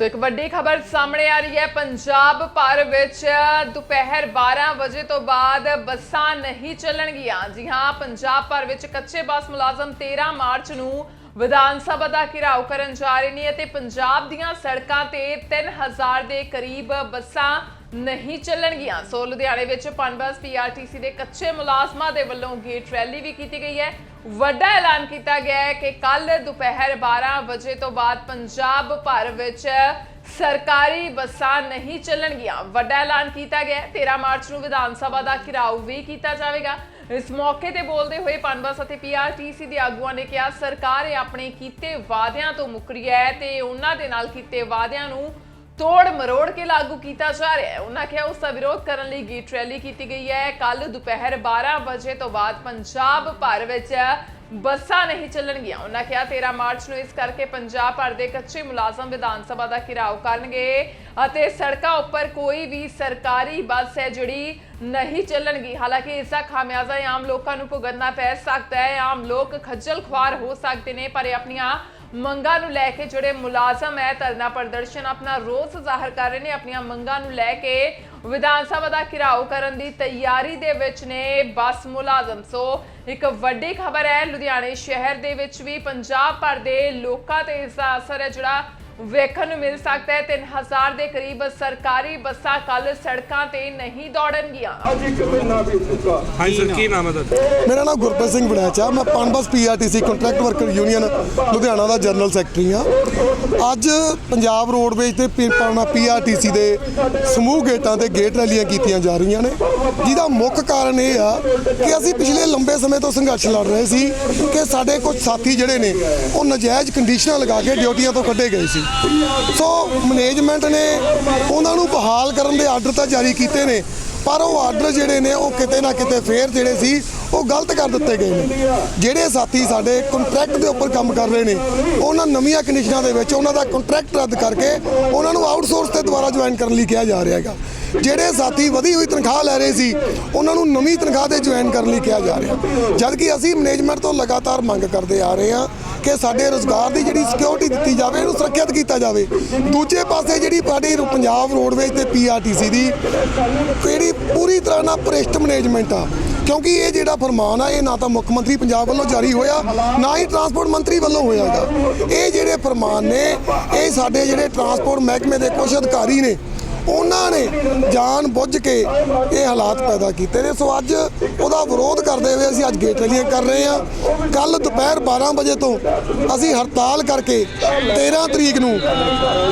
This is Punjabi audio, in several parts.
ਸੋ ਇੱਕ ਵੱਡੀ ਖਬਰ ਸਾਹਮਣੇ ਆ ਰਹੀ ਹੈ। ਪੰਜਾਬ ਭਰ ਵਿੱਚ ਦੁਪਹਿਰ 12 ਵਜੇ ਤੋਂ ਬਾਅਦ ਬੱਸਾਂ ਨਹੀਂ ਚੱਲਣਗੀਆਂ। ਜੀ ਹਾਂ, ਪੰਜਾਬ ਭਰ ਵਿੱਚ ਕੱਚੇ ਬੱਸ ਮੁਲਾਜ਼ਮ 13 ਮਾਰਚ ਨੂੰ ਵਿਧਾਨ ਸਭਾ ਦਾ ਘਿਰਾਓ ਕਰਨ ਜਾ ਰਹੇ ਨੇ ਅਤੇ ਪੰਜਾਬ ਦੀਆਂ ਸੜਕਾਂ ਤੇ 3000 ਦੇ ਕਰੀਬ ਬੱਸਾਂ ਨਹੀਂ ਚੱਲਣਗੀਆਂ। ਸੋ ਲੁਧਿਆਣੇ ਵਿੱਚ ਪਨਬਸ ਪੀਆਰਟੀਸੀ ਦੇ ਕੱਚੇ ਮੁਲਾਜ਼ਮਾਂ ਦੇ ਵੱਲੋਂ ਗੇਟ ਰੈਲੀ ਵੀ ਕੀਤੀ ਗਈ ਹੈ। ਵੱਡਾ ਐਲਾਨ ਕੀਤਾ ਗਿਆ ਹੈ ਕਿ ਕੱਲ ਦੁਪਹਿਰ 12 ਵਜੇ ਤੋਂ ਬਾਅਦ ਪੰਜਾਬ ਭਰ ਵਿੱਚ ਸਰਕਾਰੀ ਬੱਸਾਂ ਨਹੀਂ ਚੱਲਣਗੀਆਂ। ਵੱਡਾ ਐਲਾਨ ਕੀਤਾ ਗਿਆ ਹੈ। 13 ਮਾਰਚ ਨੂੰ ਵਿਧਾਨ ਸਭਾ ਦਾ ਘਿਰਾਓ ਵੀ ਕੀਤਾ ਜਾਵੇਗਾ। ਇਸ ਮੌਕੇ ਤੇ ਬੋਲਦੇ ਹੋਏ ਪਨਬਸ ਅਤੇ ਪੀਆਰਟੀਸੀ ਦੇ ਆਗੂਆਂ ਨੇ ਕਿਹਾ, ਸਰਕਾਰ ਇਹ ਆਪਣੇ ਕੀਤੇ ਵਾਅਦਿਆਂ ਤੋਂ ਮੁੱਕਰੀ ਹੈ ਤੇ ਉਹਨਾਂ ਦੇ ਨਾਲ ਕੀਤੇ ਵਾਅਦਿਆਂ ਨੂੰ ਤੋੜ ਮਰੋੜ ਕੇ ਲਾਗੂ ਕੀਤਾ ਜਾ ਰਿਹਾ ਹੈ। ਉਹਨਾਂ ਕਿਹਾ ਉਸ ਦਾ ਵਿਰੋਧ ਕਰਨ ਲਈ ਗੀਤ ਰੈਲੀ ਕੀਤੀ ਗਈ ਹੈ। ਕੱਲ ਦੁਪਹਿਰ 12 ਵਜੇ ਤੋਂ ਬਾਅਦ ਪੰਜਾਬ ਭਰ ਵਿੱਚ ਬੱਸਾਂ ਨਹੀਂ ਚੱਲਣਗੀਆਂ। ਉਹਨਾਂ ਕਿਹਾ 13 ਮਾਰਚ ਨੂੰ ਇਸ ਕਰਕੇ ਪੰਜਾਬ ਭਰ ਦੇ ਕੱਚੇ ਮੁਲਾਜ਼ਮ ਵਿਧਾਨ ਸਭਾ ਦਾ ਘਿਰਾਓ ਕਰਨਗੇ ਅਤੇ ਸੜਕਾਂ ਉੱਪਰ ਕੋਈ ਵੀ ਸਰਕਾਰੀ ਬੱਸ ਹੈ ਜਿਹੜੀ ਨਹੀਂ ਚੱਲਣਗੀ। ਹਾਲਾਂਕਿ ਇਸ ਦਾ ਖਾਮਿਆਜ਼ਾ ਇਹ ਆਮ ਲੋਕਾਂ ਨੂੰ ਭੁਗਤਣਾ ਪੈ ਸਕਦਾ ਹੈ। ਆਮ ਲੋਕ ਖੱਜਲ ਖੁਆਰ ਹੋ ਸਕਦੇ ਨੇ, ਪਰ ਇਹ ਆਪਣੀਆਂ ਮੰਗਾਂ ਨੂੰ ਲੈ ਕੇ ਜਿਹੜੇ ਮੁਲਾਜ਼ਮ ਹੈ, ਧਰਨਾ ਪ੍ਰਦਰਸ਼ਨ ਆਪਣਾ ਰੋਸ ਜ਼ਾਹਰ ਕਰ ਰਹੇ ਨੇ, ਆਪਣੀਆਂ ਮੰਗਾਂ ਨੂੰ ਲੈ ਕੇ ਵਿਧਾਨ ਸਭਾ ਦਾ ਘਿਰਾਓ ਕਰਨ ਦੀ ਤਿਆਰੀ ਦੇ ਵਿੱਚ ਨੇ ਬੱਸ ਮੁਲਾਜ਼ਮ। ਸੋ ਇੱਕ ਵੱਡੀ ਖਬਰ ਹੈ, ਲੁਧਿਆਣੇ ਸ਼ਹਿਰ ਦੇ ਵਿੱਚ ਵੀ ਪੰਜਾਬ ਭਰ ਦੇ ਲੋਕਾਂ ਤੇ ਇਸ ਦਾ ਅਸਰ ਹੈ, ਜਿਹੜਾ ਵੇਖਣ ਨੂੰ ਮਿਲ ਸਕਦਾ ਹੈ। 3000 ਦੇ ਕਰੀਬ ਸਰਕਾਰੀ ਬੱਸਾਂ ਕੱਲ ਸੜਕਾਂ ਤੇ ਨਹੀਂ ਦੌੜਨਗੀਆਂ। ਅੱਜ ਇੱਕ ਮਹੀਨਾ ਬੀਤ ਚੁੱਕਾ। ਹਾਂਜੀ ਸਰ ਕੀ ਨਾਮ ਹੈ ਤੁਹਾਡਾ? ਮੇਰਾ ਨਾਮ ਗੁਰਪ੍ਰੀਤ ਸਿੰਘ ਬੜੈਚਾ ਮੈਂ PUNBUS PRTC contract worker union Ludhiana ਦਾ ਜਨਰਲ ਸੈਕਟਰੀ ਆ ਅੱਜ ਪੰਜਾਬ ਰੋਡਵੇਜ ਤੇ ਪੀਪਾਣਾ ਪੀਆਰਟੀਸੀ ਦੇ ਸਮੂਹ ਗੇਟਾਂ ਤੇ ਗੇਟ ਰੈਲੀਆਂ ਕੀਤੀਆਂ ਜਾ ਰਹੀਆਂ ਨੇ। ਜਿਹਦਾ ਮੁੱਖ ਕਾਰਨ ਇਹ ਆ ਕਿ ਅਸੀਂ ਪਿਛਲੇ ਲੰਬੇ ਸਮੇਂ ਤੋਂ ਸੰਘਰਸ਼ ਲੜ ਰਹੇ ਸੀ ਕਿ ਸਾਡੇ ਕੁਝ ਸਾਥੀ ਜਿਹੜੇ ਨੇ ਉਹ ਨਜਾਇਜ਼ ਕੰਡੀਸ਼ਨਾਂ ਲਗਾ ਕੇ ਡਿਊਟੀਆਂ ਤੋਂ ਕੱਢੇ ਗਏ ਸੀ। ਸੋ ਮੈਨੇਜਮੈਂਟ ਨੇ ਉਹਨਾਂ ਨੂੰ ਬਹਾਲ ਕਰਨ ਦੇ ਆਰਡਰ ਤਾਂ ਜਾਰੀ ਕੀਤੇ ਨੇ, ਪਰ ਉਹ ਆਰਡਰ ਜਿਹੜੇ ਨੇ ਉਹ ਕਿਤੇ ਨਾ ਕਿਤੇ ਫੇਰ ਜਿਹੜੇ ਸੀ, ਉਹ ਗਲਤ ਕਰ ਦਿੱਤੇ ਗਏ ਨੇ। ਜਿਹੜੇ ਸਾਥੀ ਸਾਡੇ ਕੰਟਰੈਕਟ ਦੇ ਉੱਪਰ ਕੰਮ ਕਰ ਰਹੇ ਨੇ, ਉਹਨਾਂ ਨਵੀਆਂ ਕੰਡੀਸ਼ਨਾਂ ਦੇ ਵਿੱਚ ਉਹਨਾਂ ਦਾ ਕੰਟਰੈਕਟ ਰੱਦ ਕਰਕੇ ਉਹਨਾਂ ਨੂੰ ਆਊਟਸੋਰਸ ਤੇ ਦੁਬਾਰਾ ਜੁਆਇਨ ਕਰਨ ਲਈ ਕਿਹਾ ਜਾ ਰਿਹਾ ਹੈਗਾ। ਜਿਹੜੇ ਸਾਥੀ ਵਧੀ ਹੋਈ ਤਨਖਾਹ ਲੈ ਰਹੇ ਸੀ, ਉਹਨਾਂ ਨੂੰ ਨਵੀਂ ਤਨਖਾਹ ਤੇ ਜੁਆਇਨ ਕਰਨ ਲਈ ਕਿਹਾ ਜਾ ਰਿਹਾ। ਜਦ ਕਿ ਅਸੀਂ ਮੈਨੇਜਮੈਂਟ ਤੋਂ ਲਗਾਤਾਰ ਮੰਗ ਕਰਦੇ ਆ ਰਹੇ ਹਾਂ ਕਿ ਸਾਡੇ ਰੋਜ਼ਗਾਰ ਦੀ ਜਿਹੜੀ ਸਿਕਿਉਰਿਟੀ ਦਿੱਤੀ ਜਾਵੇ, ਇਹਨੂੰ ਸੁਰੱਖਿਅਤ ਕੀਤਾ ਜਾਵੇ। ਦੂਜੇ ਪਾਸੇ ਜਿਹੜੀ ਸਾਡੀ ਪੰਜਾਬ ਰੋਡਵੇਜ਼ ਤੇ ਪੀਆਰਟੀਸੀ ਦੀ, ਕਿਹੜੀ ਪੂਰੀ ਤਰ੍ਹਾਂ ਨਾਲ ਭ੍ਰਿਸ਼ਟ ਮੈਨੇਜਮੈਂਟ ਆ। ਕਿਉਂਕਿ ਇਹ ਜਿਹੜਾ ਫਰਮਾਨ ਆ, ਇਹ ਨਾ ਤਾਂ ਮੁੱਖ ਮੰਤਰੀ ਪੰਜਾਬ ਵੱਲੋਂ ਜਾਰੀ ਹੋਇਆ, ਨਾ ਹੀ ਟਰਾਂਸਪੋਰਟ ਮੰਤਰੀ ਵੱਲੋਂ ਹੋਇਆਗਾ ਇਹ ਜਿਹੜੇ ਫਰਮਾਨ ਨੇ, ਇਹ ਸਾਡੇ ਜਿਹੜੇ ਟਰਾਂਸਪੋਰਟ ਮਹਿਕਮੇ ਦੇ ਕੁਝ ਅਧਿਕਾਰੀ ਨੇ ਉਹਨਾਂ ਨੇ ਜਾਣ ਬੁੱਝ ਕੇ ਇਹ ਹਾਲਾਤ ਪੈਦਾ ਕੀਤੇ ਨੇ। ਸੋ ਅੱਜ ਉਹਦਾ ਵਿਰੋਧ ਕਰਦੇ ਹੋਏ ਅਸੀਂ ਅੱਜ ਗੇਟ ਰੈਲੀਆਂ ਕਰ ਰਹੇ ਹਾਂ। ਕੱਲ ਦੁਪਹਿਰ 12 ਵਜੇ ਤੋਂ ਅਸੀਂ ਹੜਤਾਲ ਕਰਕੇ 13 ਤਰੀਕ ਨੂੰ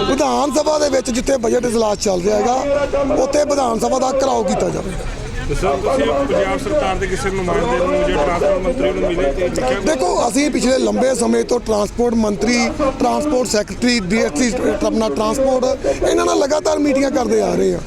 ਵਿਧਾਨ ਸਭਾ ਦੇ ਵਿੱਚ ਜਿੱਥੇ ਬਜਟ ਇਜਲਾਸ ਚੱਲ ਰਿਹਾ ਹੈਗਾ, ਉੱਥੇ ਵਿਧਾਨ ਸਭਾ ਦਾ ਘਿਰਾਓ ਕੀਤਾ ਜਾਵੇਗਾ। ਸਰ ਤੁਸੀਂ ਪੰਜਾਬ ਸਰਕਾਰ ਦੇ ਕਿਸੇ ਨੁਮਾਇੰਦੇ ਨੂੰ ਜਾਂ ਟਰਾਂਸਪੋਰਟ ਮੰਤਰੀ ਨੂੰ ਮਿਲੇ ਤੇ ਲਿਖਿਆ ਦੇਖੋ ਅਸੀਂ ਪਿਛਲੇ ਲੰਬੇ ਸਮੇਂ ਤੋਂ ਟਰਾਂਸਪੋਰਟ ਮੰਤਰੀ ਟਰਾਂਸਪੋਰਟ ਸੈਕਟਰੀ ਡੀਐਸਸੀ ਆਪਣਾ ਟਰਾਂਸਪੋਰਟ ਇਹਨਾਂ ਨਾਲ ਲਗਾਤਾਰ ਮੀਟਿੰਗਾਂ ਕਰਦੇ ਆ ਰਹੇ ਆ।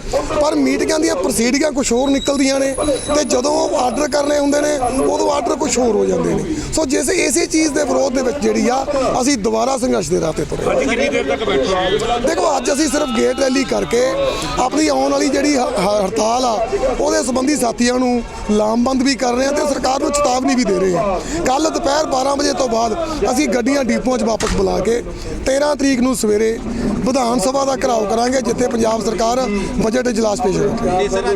ਪਰ ਮੀਟਿੰਗਾਂ ਦੀਆਂ ਪ੍ਰੋਸੀਡਿੰਗਾਂ ਕੁਝ ਹੋਰ ਨਿਕਲਦੀਆਂ ਨੇ ਤੇ ਜਦੋਂ ਆਰਡਰ ਕਰਨੇ ਹੁੰਦੇ ਨੇ ਉਦੋਂ ਆਰਡਰ ਕੁਝ ਹੋਰ ਹੋ ਜਾਂਦੇ ਨੇ। ਸੋ ਜਿਸ ਇਸੇ ਚੀਜ਼ ਦੇ ਵਿਰੋਧ ਦੇ ਵਿੱਚ ਜਿਹੜੀ ਆ ਅਸੀਂ ਦੁਬਾਰਾ ਸੰਘਰਸ਼ ਦੇ ਰਾਹ ਤੇ ਤੁਰੇ ਅੱਜ ਕਿੰਨੀ ਦੇਰ ਤੱਕ ਬੈਠੋਗੇ ਦੇਖੋ ਅੱਜ ਅਸੀਂ ਸਿਰਫ ਗੇਟ ਰੈਲੀ ਕਰਕੇ ਆਪਣੀ ਆਉਣ ਵਾਲੀ ਜਿਹੜੀ ਹੜਤਾਲ ਆ ਉਹਦੇ ਸੰਬੰਧੀ ਸਾਥੀਆਂ ਨੂੰ ਲਾਮਬੰਦ ਵੀ ਕਰ ਰਹੇ ਹਾਂ ਤੇ ਸਰਕਾਰ ਨੂੰ ਚੇਤਾਵਨੀ ਵੀ ਦੇ ਰਹੇ ਹਾਂ ਕੱਲ ਦੁਪਹਿਰ 12 ਵਜੇ ਤੋਂ ਬਾਅਦ ਅਸੀਂ ਗੱਡੀਆਂ ਡੀਪੂਆਂ 'ਚ ਵਾਪਸ ਬੁਲਾ ਕੇ 13 ਤਰੀਕ ਨੂੰ ਸਵੇਰੇ ਵਿਧਾਨ ਸਭਾ ਦਾ ਘਿਰਾਓ ਕਰਾਂਗੇ, ਜਿੱਥੇ ਪੰਜਾਬ ਸਰਕਾਰ ਬਜਟ ਇਜਲਾਸ ਪੇਸ਼ ਕਰੇਗੀ।